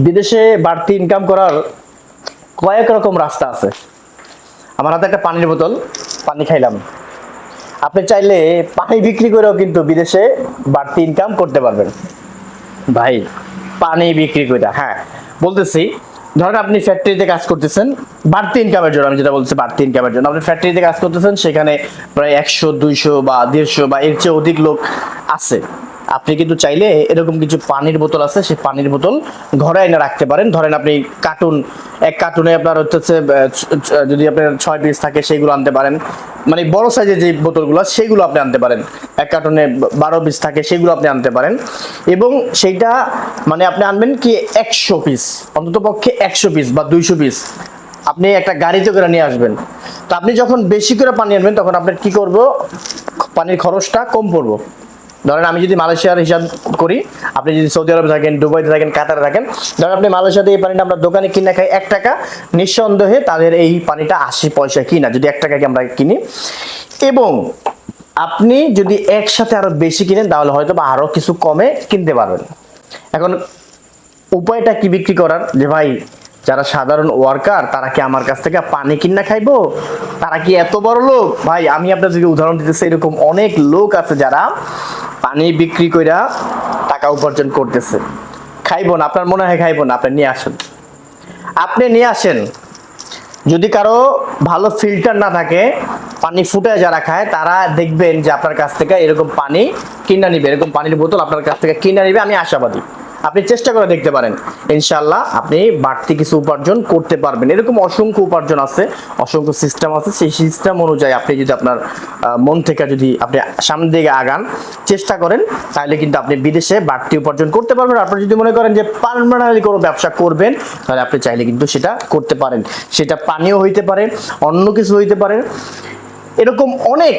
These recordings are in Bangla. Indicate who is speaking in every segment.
Speaker 1: বিদেশে বাড়তি ইনকাম করার কয়েক রকম রাস্তা আছে। আমার হাতে একটা পানির বোতল পানি খাইলাম। আপনি চাইলে পানি বিক্রি করেও কিন্তু বিদেশে বাড়তি ইনকাম করতে পারবেন। ভাই। পানি বিক্রি করে হ্যাঁ। বলতেছি ধরেন আপনি ফ্যাক্টরিতে কাজ করতেছেন বাড়তি ইনকামের জন্য আমি যেটা বলছি বাড়তি ইনকামের জন্য। আপনি ফ্যাক্টরিতে কাজ করতেছেন সেখানে প্রায় একশো দুইশো বা দেড়শো বা এর চেয়ে অধিক লোক আছে। আপনি কিন্তু চাইলে এরকম কিছু পানির বোতল আছে, সেই পানির বোতল ঘরে এনে রাখতে পারেন। ধরেন আপনি কার্টুন, এক কার্টুনে আপনার হচ্ছে যদি আপনার ছয় পিস থাকে সেইগুলো আনতে পারেন। মানে বড় সাইজের যে বোতলগুলো সেইগুলো আপনি আনতে পারেন। এক কার্টুনে বারো পিস থাকে, সেগুলো আপনি আনতে পারেন। এবং সেইটা মানে আপনি আনবেন কি একশো পিস অন্তত পক্ষে একশো পিস বা দুইশো পিস আপনি একটা গাড়িতে করে নিয়ে আসবেন। তো আপনি যখন বেশি করে পানি আনবেন, তখন আপনার কি করব? পানির খরচটা কম পড়ব। ধরেন আমি যদি মালয়েশিয়ার হিসাব করি, আপনি যদি সৌদি আরবে থাকেন, দুবাইতে থাকেন, কাতারে থাকেন, ধরেন আপনি মালয়েশিয়াতে এই পানিটা আমরা দোকানে কিনে খাই এক টাকা, নিঃসন্দেহে তাদের এই পানিটা আশি পয়সা কিনা, যদি এক টাকাকে আমরা কিনি। এবং আপনি যদি একসাথে আরও বেশি কিনেন, তাহলে হয়তো বা আরও কিছু কমে কিনতে পারবেন। এখন উপায়টা কি বিক্রি করার? যে ভাই যারা সাধারণ ওয়ার্কার তারা কি আমার কাছ থেকে পানি কিনা খাইবো? তারা কি এত বড় লোক? ভাই, আমি আপনাদেরকে উদাহরণ দিতেছি, এরকম অনেক লোক আছে যারা পানি বিক্রি কইরা টাকা উপার্জন করতেছে। খাইবো না, আপনার মনে হয় খাইবো না, আপনি নিয়ে আসেন। আপনি নিয়ে আসেন। যদি কারও ভালো ফিল্টার না থাকে, পানি ফুটে যারা খায়, তারা দেখবেন যে আপনার কাছ থেকে এরকম পানি কিনা নিবে, এরকম পানির বোতল আপনার কাছ থেকে কিনা নিবে, আমি আশাবাদী। আপনি চেষ্টা করে দেখতে পারেন। ইনশাল্লাহ আপনি বাড়তি কিছু উপার্জন করতে পারবেন। এরকম অসংখ্য উপার্জন আছে, অসংখ্য সিস্টেম আছে। সেই সিস্টেম অনুযায়ী আপনি যদি আপনার মন থেকে যদি আপনি সামনের দিকে আগান, চেষ্টা করেন, তাহলে কিন্তু আপনি বিদেশে বাড়তি উপার্জন করতে পারবেন। আপনি যদি মনে করেন যে পারমানেন্টলি কোনো ব্যবসা করবেন, তাহলে আপনি চাইলে কিন্তু সেটা করতে পারেন। সেটা পানীয় হইতে পারে, অন্য কিছু হইতে পারে। এরকম অনেক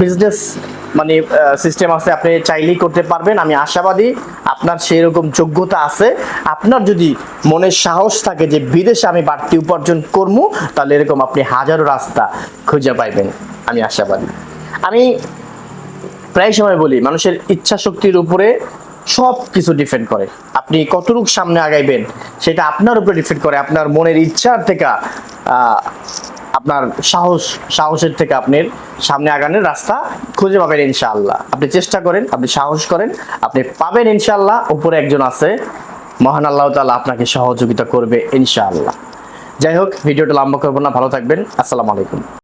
Speaker 1: বিজনেস মানে সিস্টেম আছে, আপনি চাইলেই করতে পারবেন। আমি আশাবাদী আপনার সেই রকম যোগ্যতা আছে। আপনার যদি মনের সাহস থাকে যে বিদেশে আমি বাড়তি উপার্জন করব তাহলে এরকম আপনি হাজারো রাস্তা খুঁজে পাইবেন। আমি আশাবাদী। আমি প্রায় সময় বলি, মানুষের ইচ্ছা শক্তির উপরে সব কিছু ডিপেন্ড করে। আপনি কতটুক সামনে আগাইবেন, সেটা আপনার উপরে ডিপেন্ড করে। আপনার মনের ইচ্ছার থেকে আপনার সাহস, সাহসের থেকে আপনি সামনে আগানোর রাস্তা খুঁজে পাবেন ইনশাআল্লাহ। আপনি চেষ্টা করেন, আপনি সাহস করেন, আপনি পাবেন ইনশাআল্লাহ। উপরে একজন আছে, মহান আল্লাহ তাআলা আপনাকে সহযোগিতা করবে ইনশাআল্লাহ। যাই হোক, ভিডিওটা লম্বা করব না, ভালো থাকবেন। আসসালামু আলাইকুম।